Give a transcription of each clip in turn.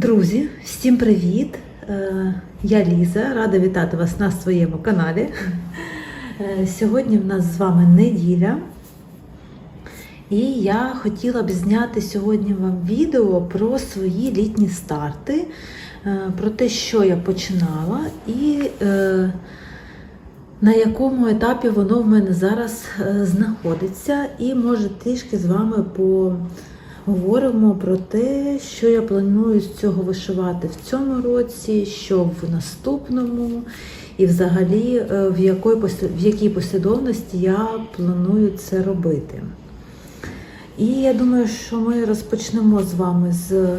Друзі, всім привіт! Е, Я Ліза, рада вітати вас на своєму каналі. Е, Сьогодні в нас з вами неділя. І я хотіла б зняти сьогодні вам відео про свої літні старти, е, про те, що я починала, і на якому етапі воно в мене зараз знаходиться. І може трішки з вами поговоримо про те, що я планую з цього вишивати в цьому році, що в наступному, і взагалі е, в якій, в якій послідовності я планую це робити. І я думаю, що ми розпочнемо з вами з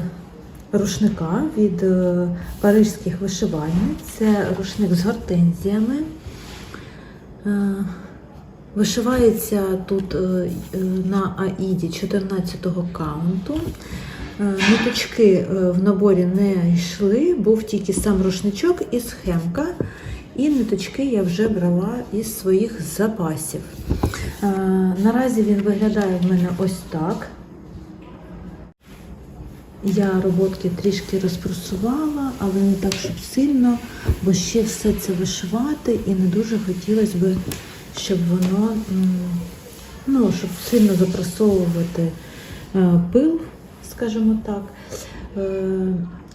рушника від е, парижських вишивань. Це рушник з гортензіями. Вишивається тут е, е, на аїді 14-го каунту. Е, Ниточки в наборі не йшли, був тільки сам рушничок і схемка. І ниточки я вже брала із своїх запасів. Наразі він виглядає в мене ось так. Я роботки трішки розпресувала, але не так, щоб сильно, бо ще все це вишивати і не дуже хотілося б, щоб воно, ну, щоб сильно запресовувати е, пил, скажімо так. Е,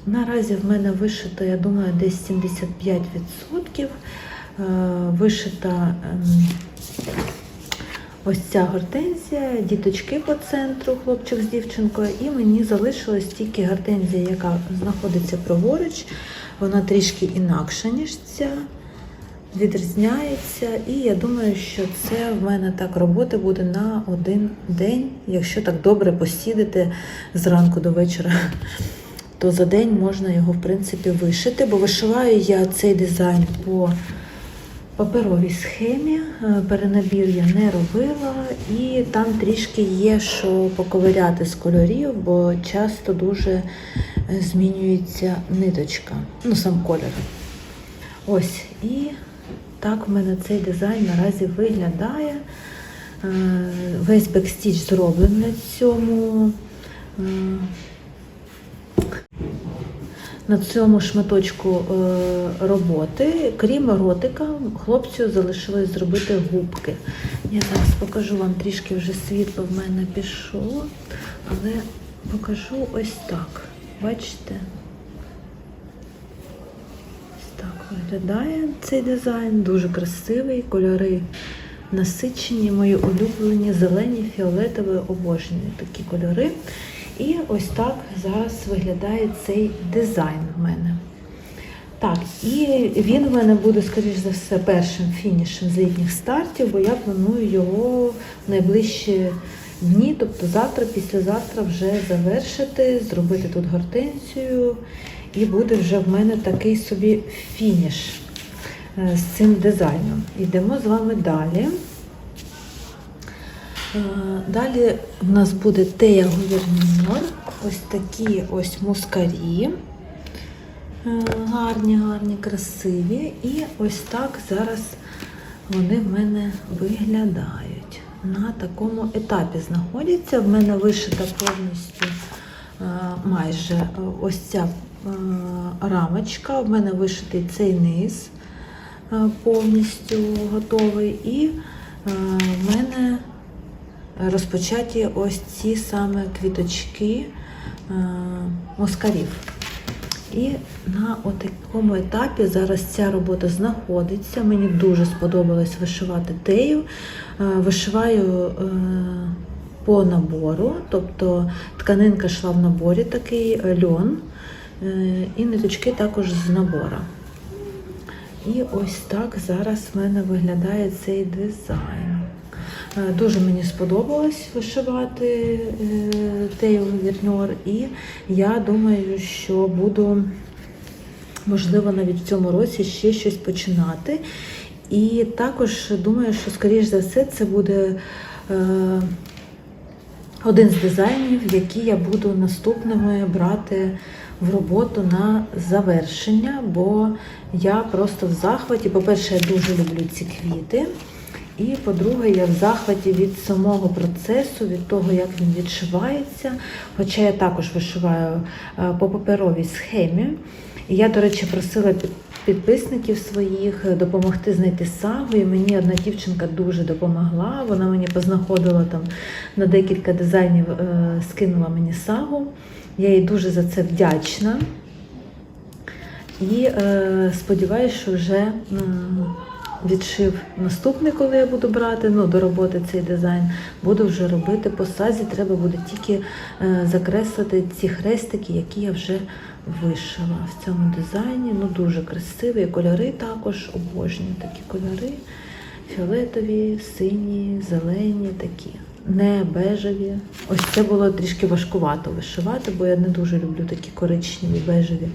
Наразі в мене вишито, я думаю, десь 75%. Е, Вишита ем, Ось ця гортензія, діточки по центру, хлопчик з дівчинкою, і мені залишилась тільки гортензія, яка знаходиться праворуч. Вона трішки інакша, ніж ця, відрізняється. І я думаю, що це в мене так роботи буде на один день, якщо так добре посідати зранку до вечора. То за день можна його, в принципі, вишити, бо вишиваю я цей дизайн по паперовій схемі. Е, Перенабір я не робила, і там трішки є, що поковиряти з кольорів, бо часто дуже е, змінюється ниточка, ну сам колір. Ось, і так в мене цей дизайн наразі виглядає. Е, Весь бекстіч зроблений на цьому. е, на цьому шматочку е, роботи, крім ротика, хлопцю залишилось зробити губки. Я зараз покажу вам трішки вже світло в мене пішло, але покажу ось так. Бачите? Ось так виглядає цей дизайн, дуже красивий, кольори насичені, мої улюблені, зелені, фіолетові, обожнюю такі кольори. І ось так зараз виглядає цей дизайн в мене. Так, і він в мене буде, скоріш за все, першим фінішем з літніх стартів, бо я планую його в найближчі дні, тобто завтра, післязавтра вже завершити, зробити тут гортензію, і буде вже в мене такий собі фініш е, з цим дизайном. Йдемо з вами далі. Е, Далі в нас буде тея гуверньор, ось такі ось мускарі. Е, Гарні, гарні, красиві. І ось так зараз вони в мене виглядають. На такому етапі знаходяться. В мене вишита повністю майже ось ця рамочка. В мене вишитий цей низ е, повністю готовий. І е, в мене розпочаті ось ці саме квіточки е, москарів. І на такому етапі зараз ця робота знаходиться. Мені дуже сподобалось вишивати тею. Е, Вишиваю е, по набору, тобто тканинка йшла в наборі, такий е, льон, е, і ниточки також з набора. І ось так зараз в мене виглядає цей дизайн. Е, Дуже мені сподобалось вишивати е, Тею Вірньор, і я думаю, що буду, можливо, навіть в цьому році ще щось починати. І також думаю, що, скоріш за все, це буде е, один з дизайнів, які я буду наступними брати в роботу на завершення, бо я просто в захваті. По-перше, я дуже люблю ці квіти. І по-друге, я в захваті від самого процесу, від того, як він відшивається. Хоча я також вишиваю е, по паперовій схемі. І я, до речі, просила підписників своїх е, допомогти знайти сагу. І мені одна дівчинка дуже допомогла. Вона мені познаходила там на декілька дизайнів, е, скинула мені сагу. Я їй дуже за це вдячна. І е, сподіваюся, що вже м, відшив наступний, коли я буду брати ну, до роботи цей дизайн, буду вже робити по сазі. Треба буде тільки е, закреслити ці хрестики, які я вже вишила в цьому дизайні. Ну дуже красиві. Кольори також обожнюю такі кольори. Фіолетові, сині, зелені такі. Не бежеві. Ось це було трішки важкувато вишивати, бо я не дуже люблю такі коричневі бежеві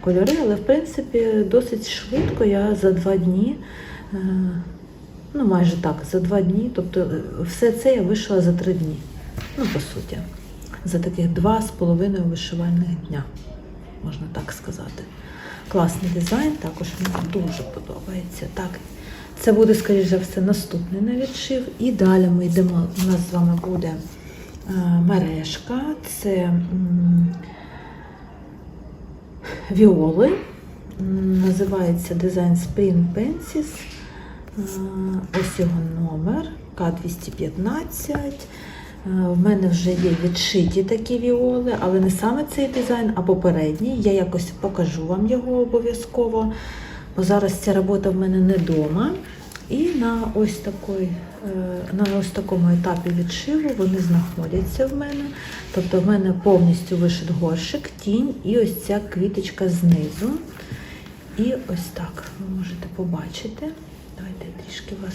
кольори, але в принципі досить швидко я за два дні, е, ну майже так, за два дні, тобто е, все це я вишила за три дні. Ну, по суті, за таких два з половиною вишивальних дня, можна так сказати. Класний дизайн, також мені дуже подобається. Так, це буде, скоріш за все, наступний на відшив. І далі ми йдемо. У нас з вами буде е, мережка. Це віоли. Називається дизайн Spring Pensis. Е, Ось його номер К215. Е, В мене вже є відшиті такі віоли, але не саме цей дизайн, а попередній. Я якось покажу вам його обов'язково, бо зараз ця робота в мене не вдома. І на ось, такой, е, на ось такому етапі відшиву вони знаходяться в мене. Тобто в мене повністю вишит горшик, тінь і ось ця квіточка знизу. І ось так ви можете побачити. Давайте трішки вас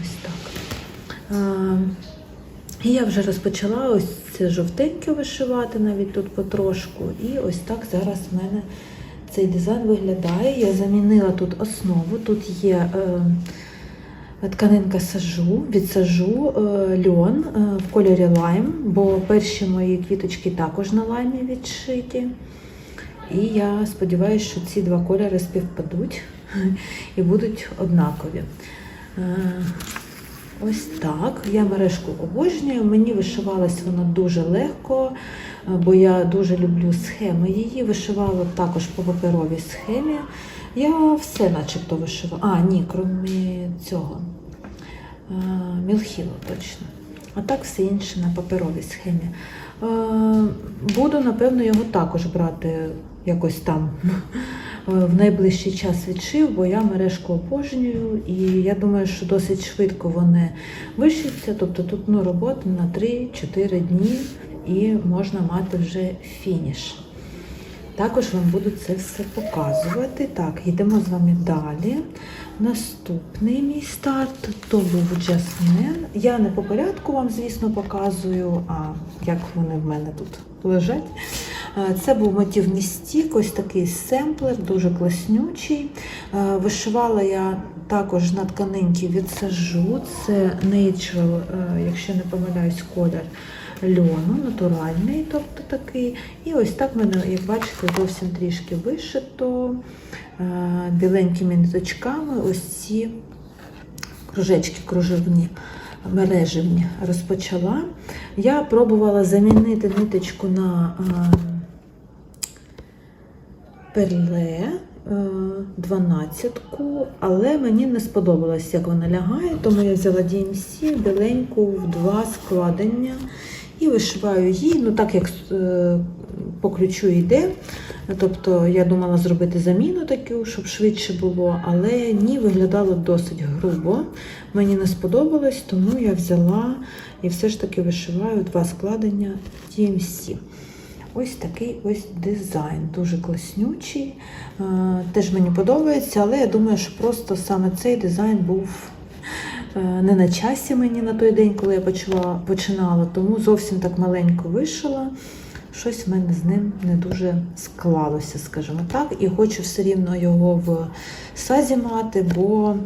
ось так. І я вже розпочала ось це жовтеньке вишивати навіть тут потрошку. І ось так зараз в мене цей дизайн виглядає. Я замінила тут основу. Тут є е, тканинка сажу, від сажу е, льон е, в кольорі лайм, бо перші мої квіточки також на лаймі відшиті. І я сподіваюся, що ці два кольори співпадуть і будуть однакові. Ось так. Я мережку обожнюю. Мені вишивалась вона дуже легко, е, бо я дуже люблю схеми її. Вишивала також по паперовій схемі. Я все начебто вишивала. А, ні, крім цього. Е, Мілхіло точно. А так все інше на паперовій схемі. Е, Буду, напевно, його також брати якось там в найближчий час відшив, бо я мережку обожнюю, і я думаю, що досить швидко вони вишиться. Тобто тут ну, робота на 3-4 дні і можна мати вже фініш. Також вам буду це все показувати. Так, йдемо з вами далі. Наступний мій старт то був Jasmine. Я не по порядку вам, звісно, показую, а як вони в мене тут лежать. Е, Це був мотив містік, ось такий семплер, дуже класнючий. Е, Вишивала я також на тканинці від сажу. Це Natural, е, якщо не помиляюсь, колір льону, натуральний, тобто такий. І ось так в мене, як бачите, зовсім трішки вишито біленькими ниточками. Ось ці кружечки кружевні. Мережевні розпочала. Я пробувала замінити ниточку на перле дванадцятку, але мені не сподобалось, як вона лягає, тому я взяла DMC біленьку в два складення і вишиваю її, ну так як е, по ключу йде. Тобто я думала зробити заміну таку, щоб швидше було, але ні, виглядало досить грубо. Мені не сподобалось, тому я взяла і все ж таки вишиваю два складення DMC. Ось такий ось дизайн, дуже класнючий. Е, Теж мені подобається, але я думаю, що просто саме цей дизайн був е, не на часі мені на той день, коли я почала, починала, тому зовсім так маленько вишила. Щось в мене з ним не дуже склалося, скажімо так. І хочу все рівно його в сазі мати, бо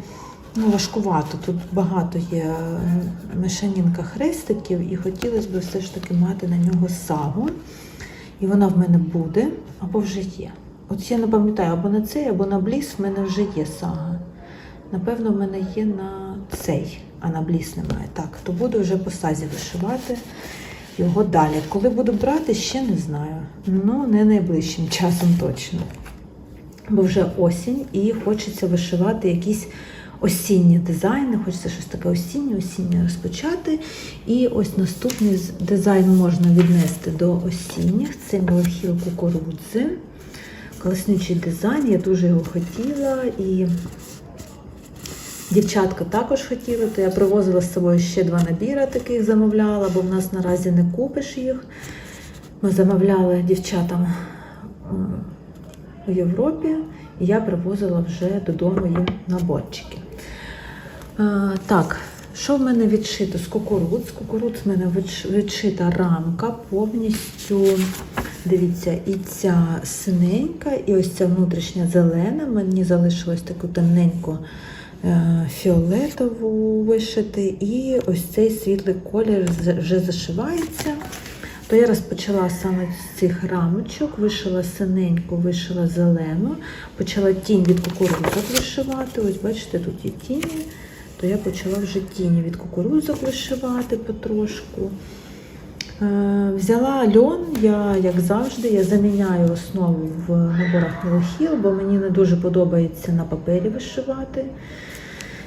ну, важкувато. Тут багато є е, мешанінка хрестиків, і хотілося б все ж таки мати на нього сагу. І вона в мене буде, або вже є. От я не пам'ятаю, або на цей, або на бліс в мене вже є сага. Напевно, в мене є на цей, а на бліс немає. Так, то буду вже по сазі вишивати його далі. Коли буду брати, ще не знаю. Ну, не найближчим часом точно. Бо вже осінь і хочеться вишивати якісь осінні дизайни, хочеться щось таке осіннє, осіннє розпочати. І ось наступний дизайн можна віднести до осінніх. Це Мелхіл кукурудзи. Класнючий дизайн, я дуже його хотіла. І дівчатка також хотіла, то я привозила з собою ще два набіри таких замовляла, бо в нас наразі не купиш їх. Ми замовляли дівчатам у Європі, і я привозила вже додому їм наборчики. Так, що в мене відшито з кукурудз? З в мене відшита рамка повністю. Дивіться, і ця синенька, і ось ця внутрішня зелена. Мені залишилось таку темненьку е, фіолетову вишити, і ось цей світлий колір вже зашивається. То я розпочала саме з цих рамочок, вишила синеньку, вишила зелену, почала тінь від кукурудзок вишивати. Ось бачите, тут є тіні, то я почала вже тіні від кукурудзок вишивати потрошку. Е, Взяла льон, я, як завжди, я заміняю основу в наборах Мелохіл, бо мені не дуже подобається на папері вишивати.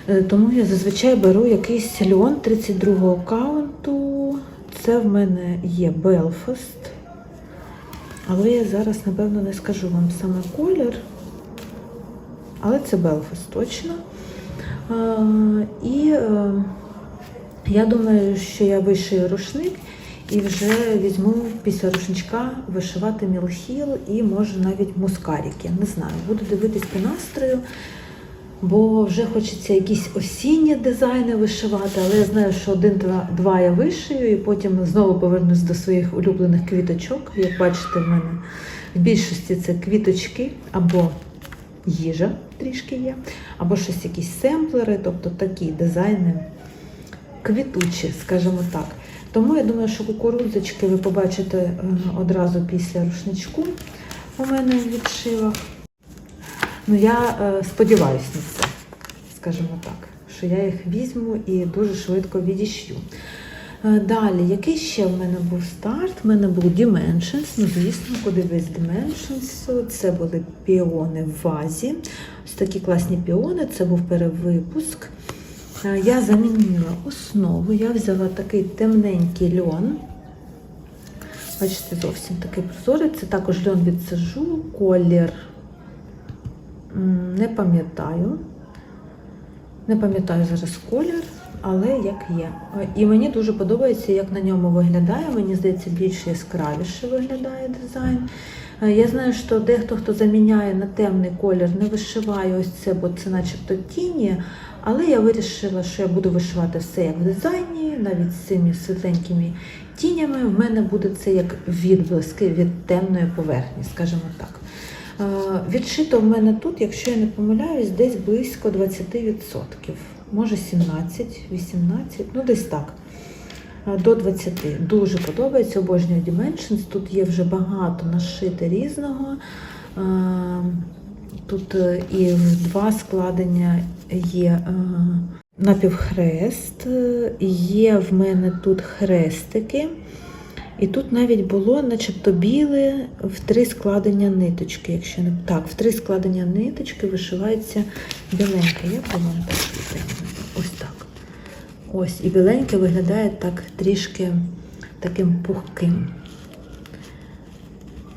Е, Тому я зазвичай беру якийсь льон 32-го каунту. Це в мене є Белфаст. Але я зараз, напевно, не скажу вам саме колір. Але це Белфаст точно. Е, І е, я думаю, що я вишию рушник і вже візьму після рушничка вишивати мілхіл і може навіть мускаріки. Не знаю, буду дивитись по настрою, бо вже хочеться якісь осінні дизайни вишивати, але я знаю, що один-два два я вишию, і потім знову повернусь до своїх улюблених квіточок. Як бачите, в мене в більшості це квіточки або їжа трішки є, або щось якісь семплери, тобто такі дизайни квітучі, скажімо так. Тому я думаю, що кукурудзочки ви побачите е, одразу після рушничку у мене в відшивах. Ну, я е, сподіваюся на це, скажімо так, що я їх візьму і дуже швидко відішью. Е, Далі, який ще в мене був старт? В мене був Dimensions. Ну, звісно, куди без Dimensions. Це були піони в вазі. Ось такі класні піони, це був перевипуск. Е, Я замінила основу, я взяла такий темненький льон. Бачите, зовсім такий прозорий. Це також льон від сажу, колір. Не пам'ятаю. Не пам'ятаю зараз колір, але як є. І мені дуже подобається, як на ньому виглядає. Мені здається, більш яскравіше виглядає дизайн. Е, Я знаю, що дехто, хто заміняє на темний колір, не вишиває ось це, бо це начебто тіні. Але я вирішила, що я буду вишивати все як в дизайні, навіть з цими світленькими тінями. В мене буде це як відблиски від темної поверхні, скажімо так. Е, Відшито в мене тут, якщо я не помиляюсь, десь близько 20%. Може 17, 18, ну десь так. Е, До 20. Дуже подобається, обожнюю Dimensions. Тут є вже багато нашити різного. Е, Тут і два складення є напівхрест, є в мене тут хрестики. І тут навіть було, начебто, біле в три складення ниточки. Якщо не так, в три складення ниточки вишивається біленьке. Як воно так? Ось так. Ось, і біленьке виглядає так трішки таким пухким.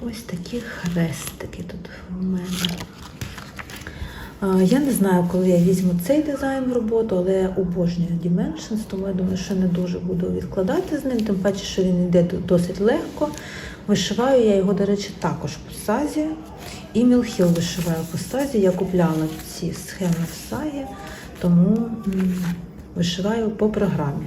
Ось такі хрестики тут в мене. Я не знаю, коли я візьму цей дизайн в роботу, але я обожнюю Dimensions, тому я думаю, що не дуже буду відкладати з ним, тим паче, що він йде досить легко. Вишиваю я його, до речі, також по сазі. І Мілхіл вишиваю по сазі. Я купляла ці схеми в сагі, тому вишиваю по програмі.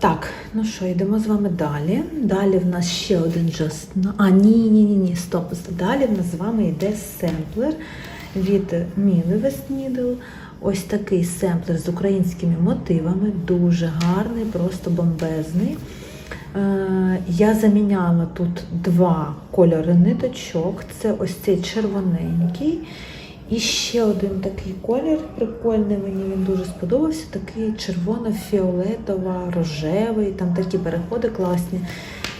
Так, ну що, йдемо з вами далі. Далі в нас ще один no- А, ні, ні, ні, ні, стоп. Далі в нас з вами йде семплер від Міли West Ось такий семплер з українськими мотивами, дуже гарний, просто бомбезний. Е, Я заміняла тут два кольори ниточок. Це ось цей червоненький І ще один такий колір прикольний, мені він дуже сподобався. Такий червоно-фіолетово-рожевий, там такі переходи класні.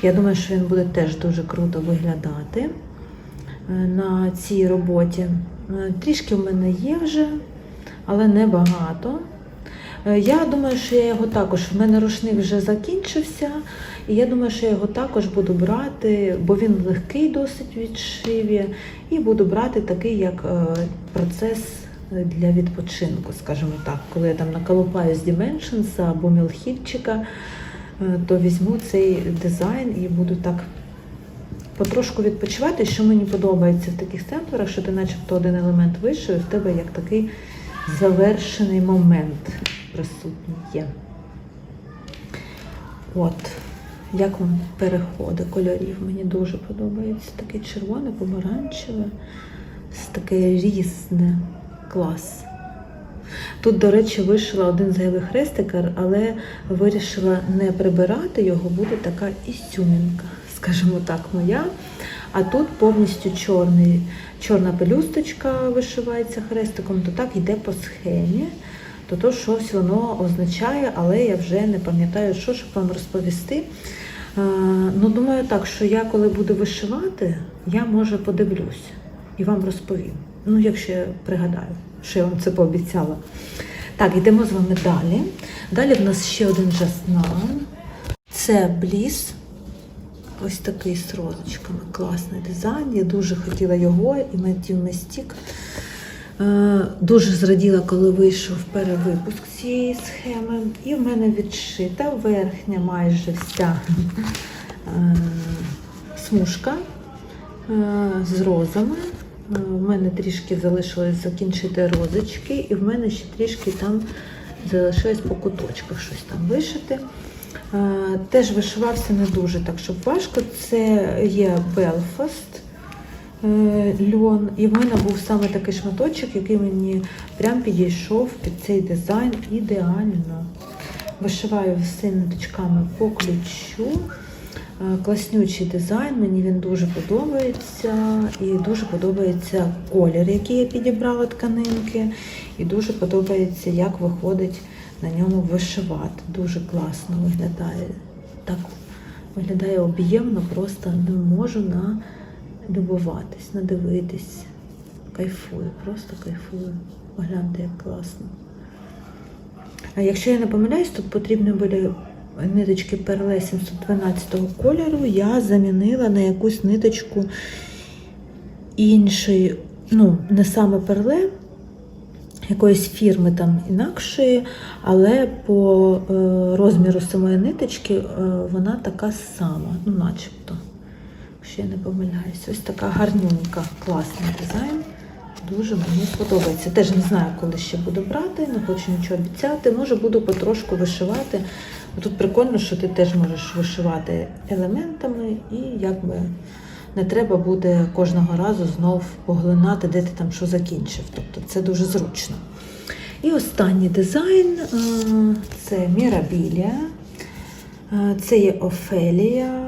Я думаю, що він буде теж дуже круто виглядати е, на цій роботі. Е, Трішки в мене є вже, але не багато. Е, Я думаю, що я його також. В мене рушник вже закінчився, і я думаю, що я його також буду брати, бо він легкий досить відшиві, і буду брати такий як е, процес для відпочинку, скажімо так. Коли я там наколупаю з Dimensions або Мілхівчика, е, то візьму цей дизайн і буду так потрошку відпочивати. Що мені подобається в таких темперах, що ти начебто один елемент вийшов, і в тебе як такий завершений момент присутній є. От, як вам переходи кольорів? Мені дуже подобається. Таке червоне, помаранчеве, таке різне. Клас. Тут, до речі, вишила один зайвий хрестикер, але вирішила не прибирати його, буде така ісюмінка, скажімо так, моя. А тут повністю чорний, чорна пелюсточка вишивається хрестиком, то так йде по схемі. То то щось воно означає, але я вже не пам'ятаю, що, щоб вам розповісти. Е, Ну, думаю так, що я коли буду вишивати, я може подивлюсь і вам розповім. Ну, якщо я пригадаю, що я вам це пообіцяла. Так, йдемо з вами далі. Далі в нас ще один жаснан. Це бліс. Ось такий з розочками. Класний дизайн. Я дуже хотіла його і Matthew Mystic. Е, Дуже зраділа, коли вийшов перевипуск цієї схеми. І в мене відшита верхня майже вся е, смужка е, з розами. У мене трішки залишилось закінчити розочки, і в мене ще трішки там залишилось по куточках щось там вишити. Теж вишивався не дуже так, щоб важко. Це є е, льон. І в мене був саме такий шматочок, який мені прям підійшов під цей дизайн ідеально. Вишиваю все ниточками по ключу. Е, Класнючий дизайн, мені він дуже подобається. І дуже подобається колір, який я підібрала тканинки. І дуже подобається, як виходить на ньому вишивати. Дуже класно виглядає. Так виглядає об'ємно, просто не можу налюбуватись, надивитись. Кайфую, просто кайфую. Погляньте, як класно. А якщо я не помиляюсь, тут потрібні були ниточки Перле 712 кольору. Я замінила на якусь ниточку іншої, ну, не саме перле, якоїсь фірми там інакшої, але по е, розміру самої ниточки е, вона така сама, ну, начебто. Якщо я не помиляюсь, ось така гарнюнька, класний дизайн. Дуже мені подобається. Теж не знаю, коли ще буду брати, не хочу нічого обіцяти. Може, буду потрошку вишивати. Тут прикольно, що ти теж можеш вишивати елементами, і якби не треба буде кожного разу знов поглинати, де ти там що закінчив. Тобто це дуже зручно. І останній дизайн е, це Мірабілія. Е, Це є Офелія.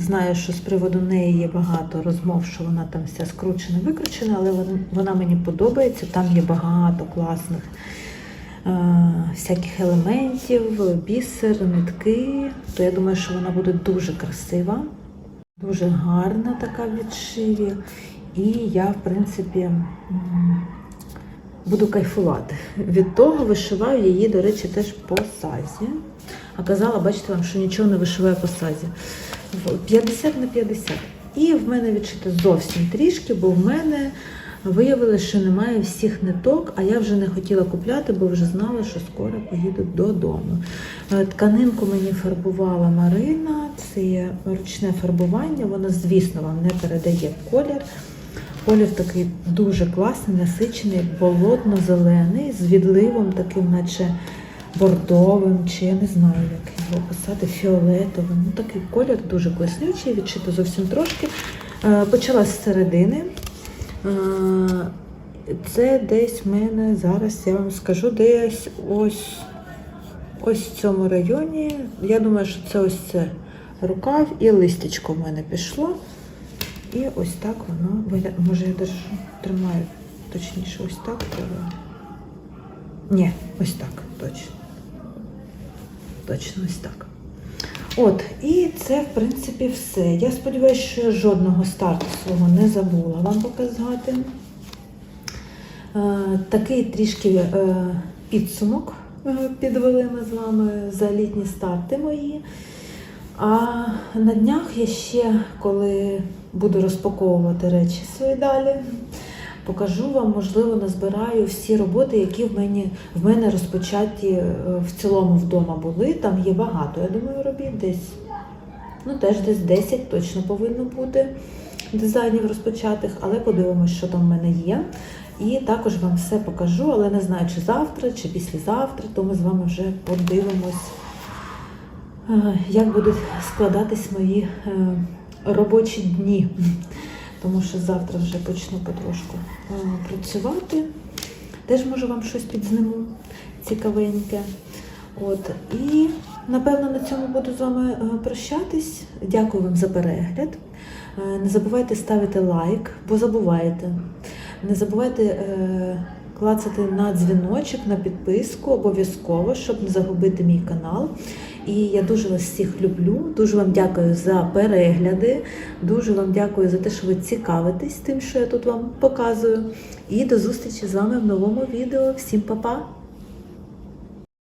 Знаю, що з приводу неї є багато розмов, що вона там вся скручена, викручена, але вона мені подобається. Там є багато класних е, всяких елементів, бісер, нитки. То я думаю, що вона буде дуже красива, дуже гарна така в відшиві. І я, в принципі, буду кайфувати. Від того вишиваю її, до речі, теж по сазі. А казала, бачите вам, що нічого не вишиваю по сазі. В- 50 на 50. І в мене відшито зовсім трішки, бо в мене виявилося, що немає всіх ниток, а я вже не хотіла купляти, бо вже знала, що скоро поїду додому. Е, Тканинку мені фарбувала Марина, це ручне фарбування, воно, звісно, вам не передає колір. Колір такий дуже класний, насичений, болотно-зелений, з відливом таким, наче бордовим, чи я не знаю, як його описати, фіолетовим. Ну, такий колір дуже класнючий, відшито зовсім трошки. Е, Почала з середини. Е, Це десь в мене зараз, я вам скажу, десь ось, ось в цьому районі. Я думаю, що це ось це рукав і листячко в мене пішло. І ось так воно виглядає. Може, я держу, тримаю точніше, ось так. Ні, ось так, точно. Точно ось так. От, і це, в принципі, все. Я сподіваюся, що жодного старту свого не забула вам показати. Е, Такий трішки е, підсумок е, підвели ми з вами за літні старти мої. А на днях я ще, коли буду розпаковувати речі свої далі, покажу вам, можливо, назбираю всі роботи, які в мене, в мене розпочаті е, в цілому вдома були. Там є багато, я думаю, робіт десь. Ну, теж десь 10 точно повинно бути дизайнів розпочатих, але подивимось, що там в мене є. І також вам все покажу, але не знаю, чи завтра, чи післязавтра, то ми з вами вже подивимось, е, як будуть складатись мої е, робочі дні. Тому що завтра вже почну потрошку е, працювати. Теж можу вам щось підзниму цікавеньке. От. І напевно на цьому буду з вами е, прощатись. Дякую вам за перегляд. Е, Не забувайте ставити лайк, бо забуваєте. Не забувайте клацати на дзвіночок, на підписку обов'язково, щоб не загубити мій канал. І я дуже вас всіх люблю. Дуже вам дякую за перегляди. Дуже вам дякую за те, що ви цікавитесь тим, що я тут вам показую. І до зустрічі з вами в новому відео. Всім па-па!